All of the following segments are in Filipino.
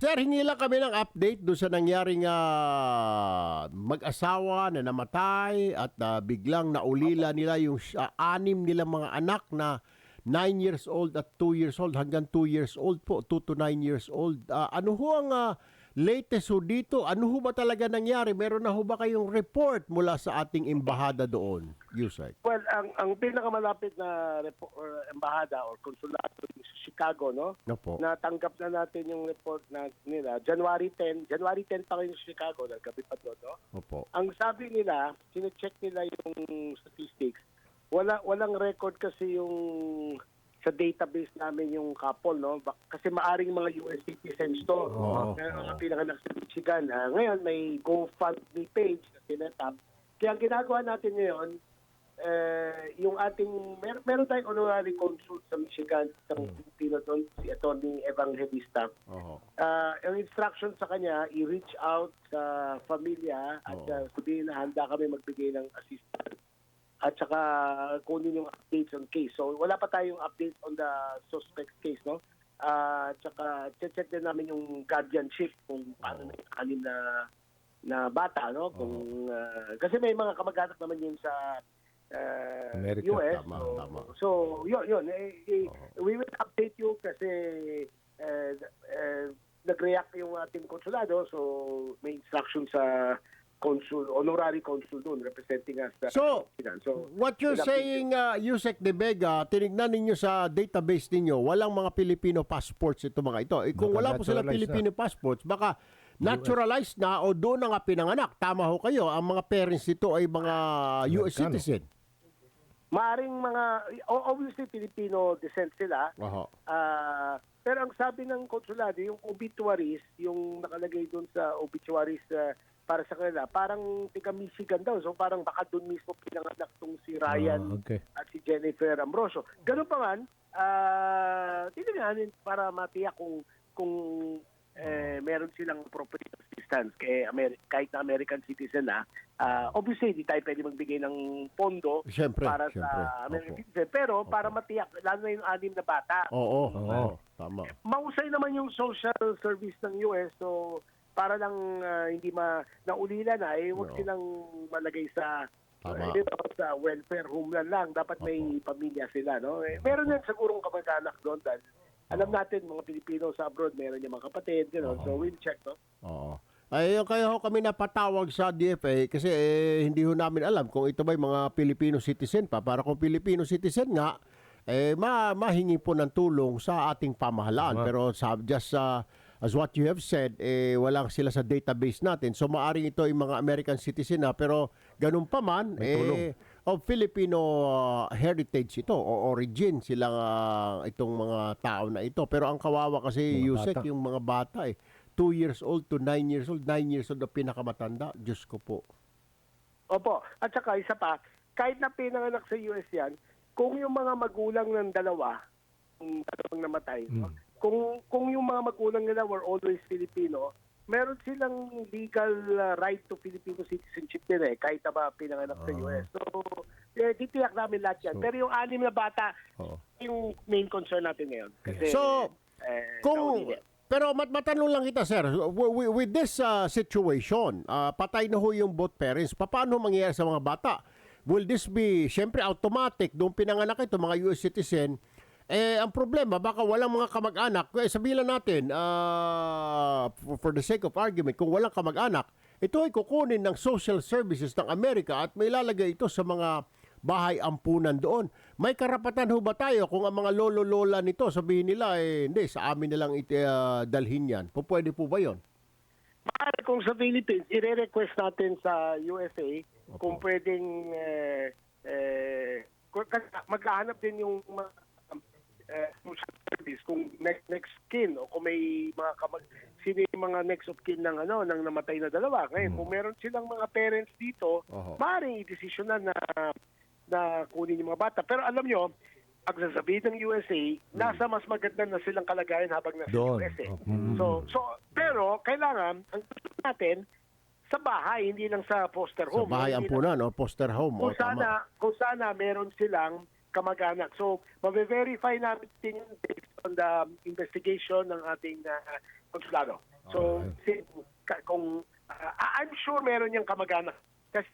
Sir, hingi lang kami ng update doon sa nangyaring ah, mag-asawa na namatay at ah, biglang naulila nila yung ah, anim nilang mga anak na 9 years old at 2 years old hanggang 2 years old po, 2 to 9 years old. Ah, ano ho ang ah, latest ho dito? Ano ho ba talaga nangyari? Meron na ho ba kayong report mula sa ating embahada doon, Yusek? Well, ang ang pinakamalapit na repo, or embahada or konsulado sa Chicago, no? No po. Natanggap na natin yung report na nila. January 10, January 10 pa kayo sa Chicago, nagkabi pa doon, no? Opo. Ang sabi nila, sine-check nila yung statistics. Wala walang record kasi yung sa database namin yung couple, no? Kasi maaring mga US citizens to. Oo. Pero mga pinanganak sa Michigan. Ah, ngayon, may GoFundMe page na sinetap. Kaya ang ginagawa natin ngayon, eh, yung ating, mer meron tayong honorary consul sa Michigan, isang Pilipino doon, si Attorney Evangelista. Oho. Ah, ang instruction sa kanya, i-reach out sa familia at Oo. uh, sabihin na handa kami magbigay ng assistance at saka kunin yung updates on case. So wala pa tayong update on the suspect case, no? Ah, at saka check din namin yung guardianship kung paano na yung anim na na bata, no? Kung ah, kasi may mga kamag-anak naman yun sa ah, America. US. Tama, so, tama. so yun, yun. Eh, eh, we will update you kasi eh, eh, nag-react yung ating konsulado so may instruction sa consul, honorary consul doon representing us. sa So, so What you're saying, uh, Yusek De Vega, tinignan ninyo sa database ninyo, walang mga Filipino passports ito mga ito. Eh, kung Baka wala po silang naturalized Filipino passports, baka naturalized na o doon na nga pinanganak. Tama ho kayo, ang mga parents nito ay mga US Amerikano. citizen. Maaring mga, o- obviously Filipino descent sila, Oho. Ah, pero ang sabi ng konsulado, yung obituaries, yung nakalagay doon sa obituaries ah, para sa kanila, parang tika Michigan daw. So parang baka doon mismo pinanganak tong si Ryan Ah, okay. at si Jennifer Ambrosio. Ganun pa man, ah titingnan para matiyak kung kung eh, meron silang appropriate assistance kay Ameri- kahit na American citizen na. ah, obviously, di tayo pwede magbigay ng pondo Siyempre, para siyempre. sa American Opo. citizen. Pero para matiyak, lalo na yung anim na bata, Oo, Oo. oo, tama. mahusay naman yung social service ng US so para lang ah, hindi ma naulila na eh wag silang malagay sa Tama. eh, sa welfare home lang lang dapat may pamilya sila no eh, meron yan sigurong kamag-anak doon dahil alam natin mga Pilipino sa abroad meron yung mga kapatid gano'n so we'll check no Oo. Ay, yung kaya ho kami napatawag sa DFA kasi eh, hindi ho namin alam kung ito ba mga Filipino citizen pa. Para kung Filipino citizen nga, eh, ma mahingi po ng tulong sa ating pamahalaan. Tama. Pero sa, just uh, as what you have said, eh, walang sila sa database natin. So maaring ito ay mga American citizen na. Pero ganun pa man, May tulong. eh, of Filipino uh, heritage ito o origin silang uh, itong mga tao na ito. Pero ang kawawa kasi, Mga Yusek, bata. yung mga bata eh. 2 years old to 9 years old. 9 years old na pinakamatanda. Diyos ko po. Opo at saka isa pa kahit na pinanganak sa US yan kung yung mga magulang ng dalawa yung dalawang namatay no? Kung kung yung mga magulang nila were always Filipino meron silang legal uh, right to Filipino citizenship din eh kahit na ba pinanganak sa US so eh, titiyak namin lahat yan So- pero yung anim na bata Oo. yung main concern natin ngayon kasi So, eh, Kung pero mat matanong lang kita sir, w- w- with this uh, situation, uh, patay na ho yung both parents. Paano mangyayari sa mga bata? Will this be syempre automatic doon pinanganak ito mga US citizen? Eh ang problema baka walang mga kamag-anak. Eh, sabihin lang natin uh, for, the sake of argument, kung walang kamag-anak, ito ay kukunin ng social services ng Amerika at may lalagay ito sa mga bahay ampunan doon. May karapatan ho ba tayo kung ang mga lolo-lola nito sabihin nila eh hindi sa amin na lang iti, ah, dalhin yan. Po pwede po ba 'yon? Maaari kung sa Philippines, i-request natin sa USA kung pwedeng eh, eh, maghahanap din yung mga eh, service kung next next kin o kung may mga kamag sino yung mga next of kin ng ano ng namatay na dalawa. Ngayon, kung meron silang mga parents dito, Oho. maaaring i-desisyonan na na kunin yung mga bata. Pero alam nyo, pag sasabihin ng USA, nasa mas maganda na silang kalagayan habang nasa Doon. USA. Okay. So, so pero kailangan ang gusto natin sa bahay, hindi lang sa foster Sa home. bahay Hindi ampunan o foster home. kung O, tama. sana, kung sana meron silang kamag-anak. So, mabe-verify natin yung based on the investigation ng ating uh, konsulado. So, si, ka- kung uh, I'm sure meron niyang kamag-anak kasi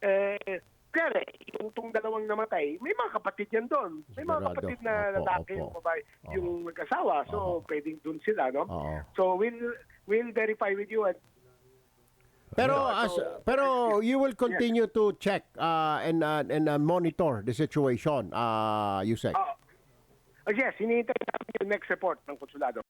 eh Kaya yung tong dalawang namatay, may mga kapatid yan doon. May mga kapatid na lalaki yung babae, yung mag-asawa. So, pwedeng doon sila, no? So, we'll we'll verify with you at Pero Yeah, as pero you will continue to check uh, and uh, and uh, monitor the situation, uh, Yusek. Uh, yes, hinihintay namin yung next report ng konsulado.